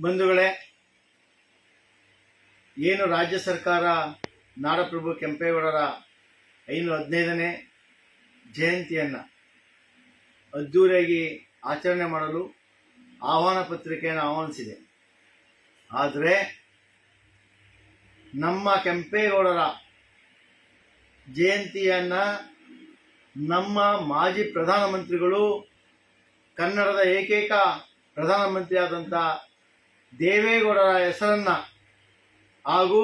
ಬಂಧುಗಳೇ, ಏನು ರಾಜ್ಯ ಸರ್ಕಾರ ನಾಡಪ್ರಭು ಕೆಂಪೇಗೌಡರ ಐನೂರ ಹದಿನೈದನೇ ಜಯಂತಿಯನ್ನು ಅದ್ದೂರಿಯಾಗಿ ಆಚರಣೆ ಮಾಡಲು ಆಹ್ವಾನ ಪತ್ರಿಕೆಯನ್ನು ಆಹ್ವಾನಿಸಿದೆ. ಆದರೆ ನಮ್ಮ ಕೆಂಪೇಗೌಡರ ಜಯಂತಿಯನ್ನು ನಮ್ಮ ಮಾಜಿ ಪ್ರಧಾನಮಂತ್ರಿಗಳು ಕನ್ನಡದ ಏಕೈಕ ಪ್ರಧಾನಮಂತ್ರಿಯಾದಂಥ ದೇವೇಗೌಡರ ಹೆಸರನ್ನು ಹಾಗೂ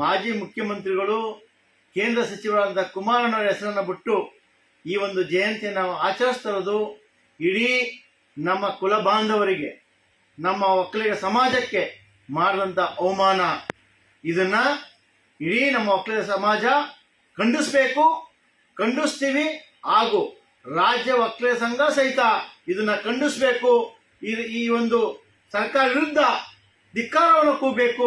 ಮಾಜಿ ಮುಖ್ಯಮಂತ್ರಿಗಳು, ಕೇಂದ್ರ ಸಚಿವರಾದ ಕುಮಾರಣ್ಣವರ ಹೆಸರನ್ನು ಬಿಟ್ಟು ಈ ಒಂದು ಜಯಂತಿಯನ್ನು ನಾವು ಆಚರಿಸ್ತಾ ಇರೋದು ಇಡೀ ನಮ್ಮ ಕುಲ ಬಾಂಧವರಿಗೆ, ನಮ್ಮ ಒಕ್ಕಲಿಗ ಸಮಾಜಕ್ಕೆ ಮಾಡಿದಂಥ ಅವಮಾನ. ಇದನ್ನ ಇಡೀ ನಮ್ಮ ಒಕ್ಕಲಿಗ ಸಮಾಜ ಖಂಡಿಸ್ಬೇಕು, ಖಂಡಿಸ್ತೀವಿ ಹಾಗೂ ರಾಜ್ಯ ಒಕ್ಕಲಿಗ ಸಂಘ ಸಹಿತ ಇದನ್ನ ಖಂಡಿಸ್ಬೇಕು. ಈ ಒಂದು ಸರ್ಕಾರ ವಿರುದ್ಧ ಧಿಕ್ಕಾರವನ್ನು ಕೂಗಬೇಕು,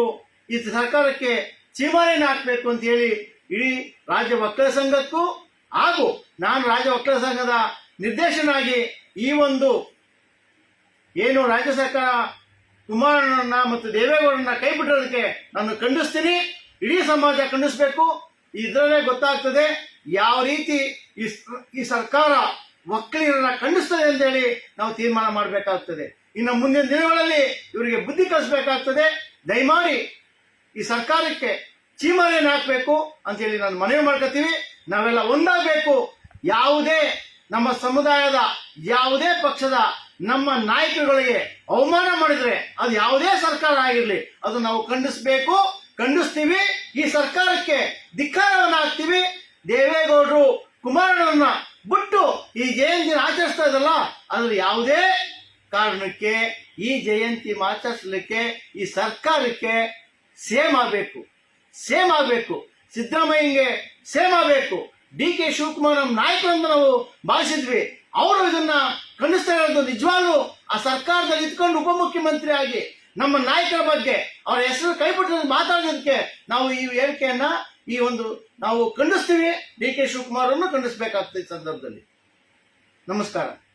ಈ ಸರ್ಕಾರಕ್ಕೆ ಚೀಮಾರಿನ ಹಾಕಬೇಕು ಅಂತ ಹೇಳಿ ಇಡೀ ರಾಜ್ಯ ವಕೀಲ ಸಂಘಕ್ಕೂ ಹಾಗೂ ನಾನು ರಾಜ್ಯ ವಕೀಲ ಸಂಘದ ನಿರ್ದೇಶನಾಗಿ ಈ ಒಂದು ಏನು ರಾಜ್ಯ ಸರ್ಕಾರ ಕುಮಾರಣ್ಣನ ಮತ್ತು ದೇವೇಗೌಡರನ್ನ ಕೈ ಬಿಟ್ಟಿರೋದಕ್ಕೆ ನಾನು ಖಂಡಿಸ್ತೀನಿ. ಇಡೀ ಸಮಾಜ ಖಂಡಿಸ್ಬೇಕು. ಇದರಲ್ಲೇ ಗೊತ್ತಾಗ್ತದೆ ಯಾವ ರೀತಿ ಈ ಈ ಸರ್ಕಾರ ಒಕ್ಕಲಿಗರನ್ನ ಖಂಡಿಸ್ತದೆ ಅಂತೇಳಿ ನಾವು ತೀರ್ಮಾನ ಮಾಡಬೇಕಾಗ್ತದೆ. ಇನ್ನು ಮುಂದಿನ ದಿನಗಳಲ್ಲಿ ಇವರಿಗೆ ಬುದ್ಧಿ ಕಲಿಸಬೇಕಾಗ್ತದೆ. ದಯಮಾಡಿ ಈ ಸರ್ಕಾರಕ್ಕೆ ಚೀಮಾರಿಯನ್ನು ಹಾಕಬೇಕು ಅಂತೇಳಿ ನಾನು ಮನವಿ ಮಾಡ್ಕೊತೀವಿ ನಾವೆಲ್ಲ ಒಂದಾಗಬೇಕು. ಯಾವುದೇ ನಮ್ಮ ಸಮುದಾಯದ, ಯಾವುದೇ ಪಕ್ಷದ ನಮ್ಮ ನಾಯಕರುಗಳಿಗೆ ಅವಮಾನ ಮಾಡಿದ್ರೆ ಅದು ಯಾವುದೇ ಸರ್ಕಾರ ಆಗಿರಲಿ, ಅದು ನಾವು ಖಂಡಿಸಬೇಕು, ಖಂಡಿಸ್ತೀವಿ. ಈ ಸರ್ಕಾರಕ್ಕೆ ಧಿಕ್ಕಾರವನ್ನು ಹಾಕ್ತೀವಿ. ದೇವೇಗೌಡರು ಕುಮಾರಣ್ಣನ ಬಿಟ್ಟು ಈ ಜಯಂತಿ ಆಚರಿಸ್ತಾ ಇದ್ದಲ್ಲ ಅದ್ರ ಯಾವುದೇ ಕಾರಣಕ್ಕೆ ಈ ಜಯಂತಿ ಆಚರಿಸಲಿಕ್ಕೆ ಈ ಸರ್ಕಾರಕ್ಕೆ ಸೇಮ್ ಆಗಬೇಕು. ಸೇಮ್ ಆಗಬೇಕು. ಸಿದ್ದರಾಮಯ್ಯಂಗೆ ಸೇಮ್ ಆಗಬೇಕು. ಡಿ ಕೆ ಶಿವಕುಮಾರ್ ನಮ್ಮ ನಾಯಕರು ನಾವು ಭಾವಿಸಿದ್ವಿ. ಅವರು ಇದನ್ನ ಖಂಡಿಸ್ತಾ ಇರೋದು ನಿಜವಾಗ್ಲೂ ಆ ಸರ್ಕಾರದಲ್ಲಿ ಇದ್ಕೊಂಡು ಉಪಮುಖ್ಯಮಂತ್ರಿ ಆಗಿ ನಮ್ಮ ನಾಯಕರ ಬಗ್ಗೆ ಅವರ ಹೆಸರು ಕೈಬಿಟ್ಟು ಮಾತಾಡೋದಕ್ಕೆ ನಾವು ಈ ಹೇಳಿಕೆಯನ್ನ ಈ ಒಂದು ನಾವು ಖಂಡಿಸ್ತೀವಿ. ಡಿ ಕೆ ಶಿವಕುಮಾರ್ ಅನ್ನು ಖಂಡಿಸಬೇಕಾಗ್ತದೆ ಸಂದರ್ಭದಲ್ಲಿ. ನಮಸ್ಕಾರ.